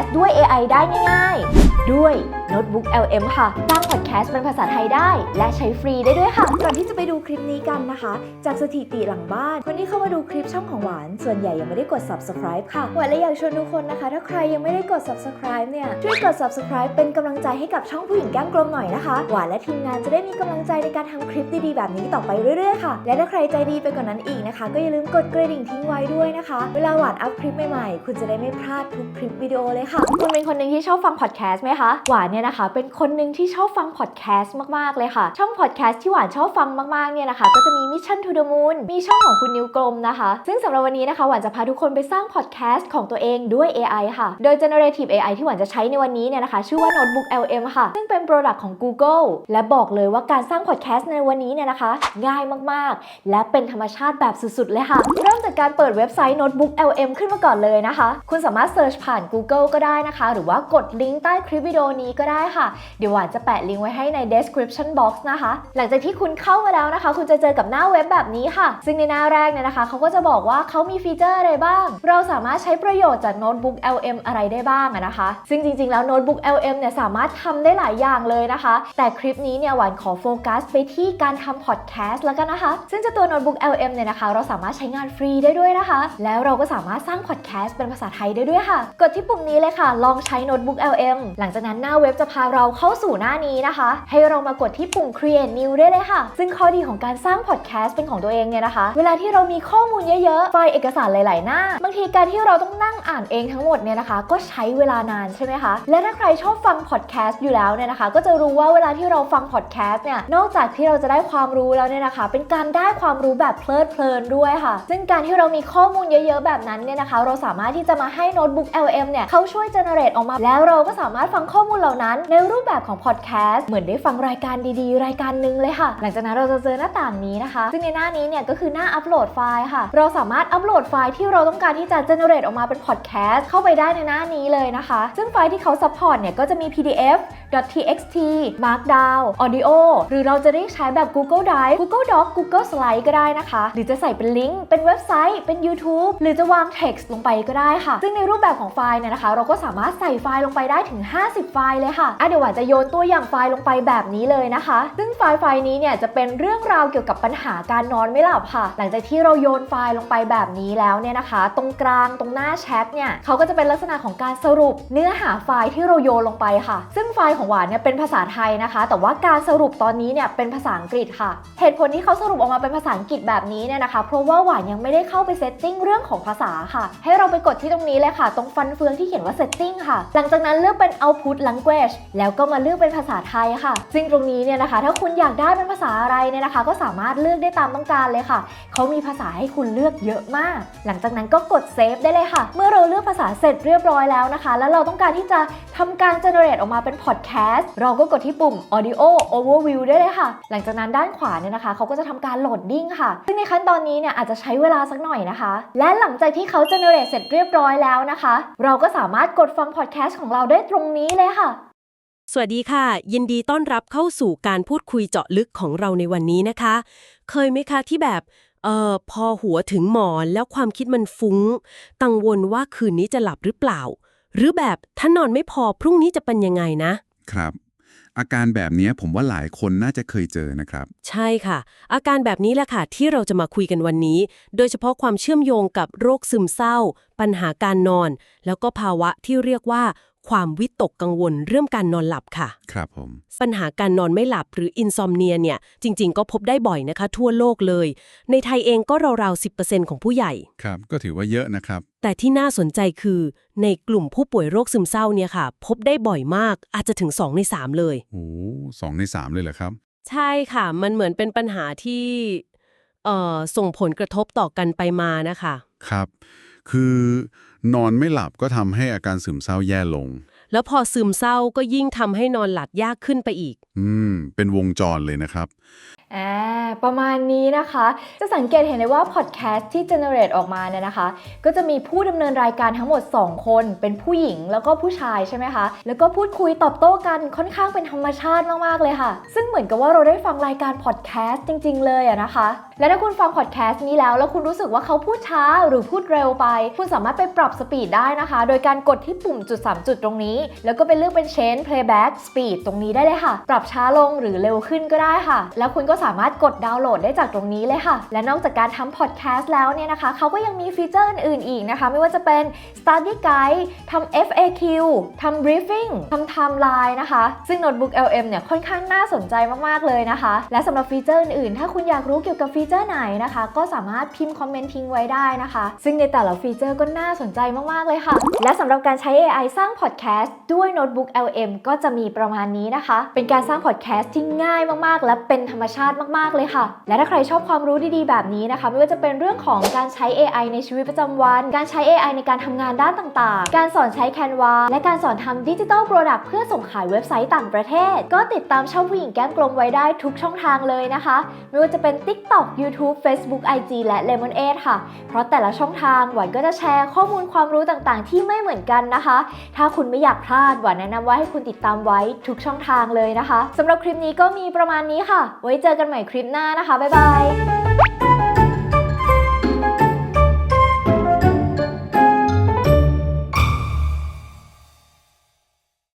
สต์ด้วย AI ได้ง่ายๆ ด้วยโน้ตบุ๊ก LM ค่ะ สร้างพอด podcast เป็นภาษาไทยได้ และใช้ฟรีได้ด้วยค่ะ ก่อนที่จะไปดูคลิปนี้กันนะคะ จากสถิติหลังบ้าน คนที่เข้ามาดูคลิปช่องของหวาน ส่วนใหญ่ยังไม่ได้กด subscribe ค่ะหวานเลยอยากชวนทุกคนนะคะ ถ้าใครยังไม่ได้กด subscribe เนี่ย ช่วยกด subscribe เป็นกำลังใจให้กับช่องผู้หญิงแก้มกลมหน่อยนะคะ หวานและทีมงานจะได้มีกำลังใจในการทำคลิปดีๆแบบนี้ต่อไปเรื่อยๆค่ะ และถ้าใครใจดีไปกว่านนั้นอีกนะคะ ก็อย่าลืมกดกระดิ่งทิ้งไว้ด้วยนะคะ เวลาหวานอัพคลิปใหม่ๆ คุณจะได้ไม่พลาดทุกคลิปวิดีโอเลยค่ะ คุณเป็นคนหนึ่งที่ชอบฟังพอดแคสต์ไหมคะ หวานเนี่ยนะคะ เป็นคนหนึ่งที่ชอบฟังพอดแคสต์มากๆเลยค่ะ ช่องพอดแคสต์ที่หวานชอบฟังมากๆเนี่ยนะคะก็จะมี Mission to the Moon มีช่องของคุณนิวกลมนะคะ ซึ่งสำหรับวันนี้นะคะหวานจะพาทุกคนไปสร้างพอดแคสต์ของตัวเองด้วย AI ค่ะ โดย generative AI ที่หวานจะใช้ในวันนี้เนี่ยนะคะ ชื่อว่า Notebook LM ค่ะ ซึ่งเป็น product ของ Google และบอกเลยว่าการสร้างพอดแคสต์ในวันนี้เนี่ยนะคะ ง่ายมากๆ และเป็นธรรมชาติแบบสุดๆเลยค่ะ เริ่มจากการเปิดเว็บไซต์ Notebook LM ขึ้นมาก่อนเลยนะคะ คุณสามารถ search ผ่าน Google ก็ได้นะคะ หรือว่ากดลิงก์ใต้คลิปวิดีโอนี้ก็ได้ค่ะ เดี๋ยวหวานจะแปะลิงก์ว้ให้ใน description box นะคะ หลังจากที่คุณเข้ามาแล้วนะคะ คุณจะเจอกับหน้าเว็บแบบนี้ค่ะ ซึ่งในหน้าแรกเนี่ยนะคะเขาก็จะบอกว่าเขามีฟีเจอร์อะไรบ้าง เราสามารถใช้ประโยชน์จาก Notebook LM อะไรได้บ้างอะนะคะ ซึ่งจริงๆ แล้ว Notebook LM เนี่ยสามารถทำได้หลายอย่างเลยนะคะ แต่คลิปนี้เนี่ยหวานขอโฟกัสไปที่การทำพอดแคสต์แล้วกันนะคะ ซึ่งจะตัว Notebook LM เนี่ยนะคะ เราสามารถใช้งานฟรีได้ด้วยนะคะ แล้วเราก็สามารถสร้างพอดแคสต์เป็นภาษาไทยได้ด้วยค่ะ กดที่ปุ่มนี้เลยค่ะ ลองใช้ Notebook LM หลังจากนั้นหน้าเว็บจะพาเราเข้าสู่หน้านี้นะคะให้เรามากดที่ปุ่ม create new ได้เลยค่ะ ซึ่งข้อดีของการสร้างพอดแคสต์เป็นของตัวเองเนี่ยนะคะ เวลาที่เรามีข้อมูลเยอะๆ ไฟล์เอกสารหลาย ๆ หน้า บางทีการที่เราต้องนั่งอ่านเองทั้งหมดเนี่ยนะคะ ก็ใช้เวลานานใช่ไหมคะ และถ้าใครชอบฟังพอดแคสต์อยู่แล้วเนี่ยนะคะ ก็จะรู้ว่าเวลาที่เราฟังพอดแคสต์เนี่ย นอกจากที่เราจะได้ความรู้แล้วเนี่ยนะคะ เป็นการได้ความรู้แบบเพลิดเพลินด้วยค่ะ ซึ่งการที่เรามีข้อมูลเยอะ ๆ แบบนั้นเนี่ยนะคะ เราสามารถที่จะมาให้โน้ตบุ๊ก LM เนี่ยเขาช่วยเจเนเรตออกมา แล้วเราก็สามารถฟังข้อมูลเหล่านั้น ในรูปแบบของพอดแคสต์เหมือนได้ฟังรายการดีๆ รายการหนึ่งเลยค่ะ หลังจากนั้นเราจะเจอหน้าต่างนี้นะคะ ซึ่งในหน้านี้เนี่ยก็คือหน้าอัปโหลดไฟล์ค่ะ เราสามารถอัปโหลดไฟล์ที่เราต้องการที่จะเจเนเรตออกมาเป็นพอดแคสต์เข้าไปได้ในหน้านี้เลยนะคะ ซึ่งไฟล์ที่เขาซัพพอร์ตเนี่ยก็จะมี PDF .txt markdown audio หรือเราจะเรียกใช้แบบ Google Drive Google Doc Google Slide ก็ได้นะคะ หรือจะใส่เป็นลิงก์ เป็นเว็บไซต์ เป็น YouTube หรือจะวาง text ลงไปก็ได้ค่ะ ซึ่งในรูปแบบของไฟล์เนี่ยนะคะ เราก็สามารถใส่ไฟล์ลงไปได้ถึง 50 ไฟล์เลยค่ะอะเดี๋ยวหวานจะโยนตัวอย่างไฟล์ลงไปแบบนี้เลยนะคะ ซึ่งไฟล์ไฟล์นี้เนี่ยจะเป็นเรื่องราวเกี่ยวกับปัญหาการนอนไม่หลับค่ะ หลังจากที่เราโยนไฟล์ลงไปแบบนี้แล้วเนี่ยนะคะ ตรงกลางตรงหน้าแชทเนี่ยเขาก็จะเป็นลักษณะของการสรุปเนื้อหาไฟล์ที่เราโยนลงไปค่ะ ซึ่งไฟล์ของหวานเนี่ยเป็นภาษาไทยนะคะ แต่ว่าการสรุปตอนนี้เนี่ยเป็นภาษาอังกฤษค่ะ เหตุผลที่เขาสรุปออกมาเป็นภาษาอังกฤษแบบนี้เนี่ยนะคะ เพราะว่าหวานยังไม่ได้เข้าไปเซตติ้งเรื่องของภาษาค่ะ ให้เราไปกดที่ตรงนี้เลยค่ะ ตรงฟันเฟืองที่เขียนว่า setting ค่ะ หลังจากนั้นเลือกเป็น output language แล้วก็มาเลือกเป็นภาษาไทยค่ะ ซึ่งตรงนี้เนี่ยนะคะ ถ้าคุณอยากได้เป็นภาษาอะไรเนี่ยนะคะ ก็สามารถเลือกได้ตามต้องการเลยค่ะ เขามีภาษาให้คุณเลือกเยอะมาก หลังจากนั้นก็กดเซฟได้เลยค่ะ เมื่อเราเลือกภาษาเสร็จเรียบร้อยแล้วนะคะ แล้วเราต้องการที่จะทำการ generate ออกมาเป็น podcast เราก็กดที่ปุ่ม audio overview ได้เลยค่ะ หลังจากนั้นด้านขวาเนี่ยนะคะ เขาก็จะทำการโหลดดิ้งค่ะ ซึ่งในขั้นตอนนี้เนี่ยอาจจะใช้เวลาสักหน่อยนะคะ และหลังจากที่เขา generate เสร็จเรียบร้อยแล้วนะคะ เราก็สามารถกดฟัง podcast ของเราได้ตรงนี้เลยค่ะสวัสดีค่ะ ยินดีต้อนรับเข้าสู่การพูดคุยเจาะลึกของเราในวันนี้นะคะ เคยไหมคะที่แบบเอ่อพอหัวถึงหมอนแล้วความคิดมันฟุง้ง กังวลว่าคืนนี้จะหลับหรือเปล่า หรือแบบถ้านอนไม่พอพรุ่งนี้จะเป็นยังไงนะ ครับ อาการแบบนี้ผมว่าหลายคนน่าจะเคยเจอนะครับ ใช่ค่ะ อาการแบบนี้แหละค่ะที่เราจะมาคุยกันวันนี้ โดยเฉพาะความเชื่อมโยงกับโรคซึมเศร้า ปัญหาการนอน แล้วก็ภาวะที่เรียกว่า ความวิตกกังวลเรื่องการนอนหลับค่ะ ครับผม ปัญหาการนอนไม่หลับหรืออินซอมเนียเนี่ยจริง ๆ ก็พบได้บ่อยนะคะ ทั่วโลกเลย ในไทยเองก็ราวๆ 10%ของผู้ใหญ่ ครับ ก็ถือว่าเยอะนะครับ แต่ที่น่าสนใจคือ ในกลุ่มผู้ป่วยโรคซึมเศร้าเนี่ยค่ะ พบได้บ่อยมากอาจจะถึง 2 ใน 3 เลย โอ้สองในสามเลยเหรอครับ ใช่ค่ะ มันเหมือนเป็นปัญหาที่เอ่อส่งผลกระทบต่อกันไปมานะคะ ครับ คือ นอนไม่หลับก็ทำให้อาการซึมเศร้าแย่ลง แล้วพอซึมเศร้าก็ยิ่งทำให้นอนหลับยากขึ้นไปอีก อืม เป็นวงจรเลยนะครับอ่าประมาณนี้นะคะ จะสังเกตเห็นได้ว่าพอดแคสต์ที่ generate ออกมาเนี่ยนะคะ ก็จะมีผู้ดำเนินรายการทั้งหมด 2 คน เป็นผู้หญิงแล้วก็ผู้ชายใช่ไหมคะ แล้วก็พูดคุยตอบโต้กันค่อนข้างเป็นธรรมชาติมากๆเลยค่ะ ซึ่งเหมือนกับว่าเราได้ฟังรายการพอดแคสต์จริง ๆ เลยอะนะคะ และถ้าคุณฟังพอดแคสต์นี้แล้ว แล้วคุณรู้สึกว่าเขาพูดช้าหรือพูดเร็วไป คุณสามารถไปปรับสปีดได้นะคะ โดยการกดที่ปุ่มจุด 3 จุดตรงนี้ แล้วก็ไปเลือกเป็น change playback speed ตรงนี้ได้เลยค่ะ ปรับช้าลงหรือเร็วขึ้นก็ได้ค่ะ แล้วคุณก็สามารถกดดาวน์โหลดได้จากตรงนี้เลยค่ะ และนอกจากการทำพอดแคสต์แล้วเนี่ยนะคะเขาก็ยังมีฟีเจอร์อื่นๆอีกนะคะ ไม่ว่าจะเป็น study guide ทำ FAQ ทำ briefing ทำ timeline นะคะ ซึ่ง Notebook LM เนี่ยค่อนข้างน่าสนใจมากๆเลยนะคะ และสำหรับฟีเจอร์อื่นๆ ถ้าคุณอยากรู้เกี่ยวกับฟีเจอร์ไหนนะคะ ก็สามารถพิมพ์คอมเมนต์ทิ้งไว้ได้นะคะ ซึ่งในแต่ละฟีเจอร์ก็น่าสนใจมากๆเลยค่ะ และสำหรับการใช้ AI สร้างพอดแคสต์ด้วย Notebook LM ก็จะมีประมาณนี้นะคะ เป็นการสร้างพอดแคสต์ที่ง่ายมากๆ และเป็นธรรมชาติมาก ๆ เลยค่ะ และถ้าใครชอบความรู้ดีๆ แบบนี้นะคะ ไม่ว่าจะเป็นเรื่องของการใช้ AI ในชีวิตประจำวัน การใช้ AI ในการทำงานด้านต่างๆ การสอนใช้ Canva และการสอนทำดิจิทัลโปรดักต์เพื่อส่งขายเว็บไซต์ต่างประเทศ ก็ติดตามช่องผู้หญิงแก้มกลมไว้ได้ทุกช่องทางเลยนะคะ ไม่ว่าจะเป็น TikTok YouTube Facebook IG และ Lemonade ค่ะ เพราะแต่ละช่องทางหวานก็จะแชร์ข้อมูลความรู้ต่างๆ ที่ไม่เหมือนกันนะคะ ถ้าคุณไม่อยากพลาดหวานแนะนำว่าให้คุณติดตามไว้ทุกช่องทางเลยนะคะสำหรับคลิปนี้ก็มีประมาณนี้ค่ะ ไว้เจอกันใหม่คลิปหน้านะคะ บ๊ายบาย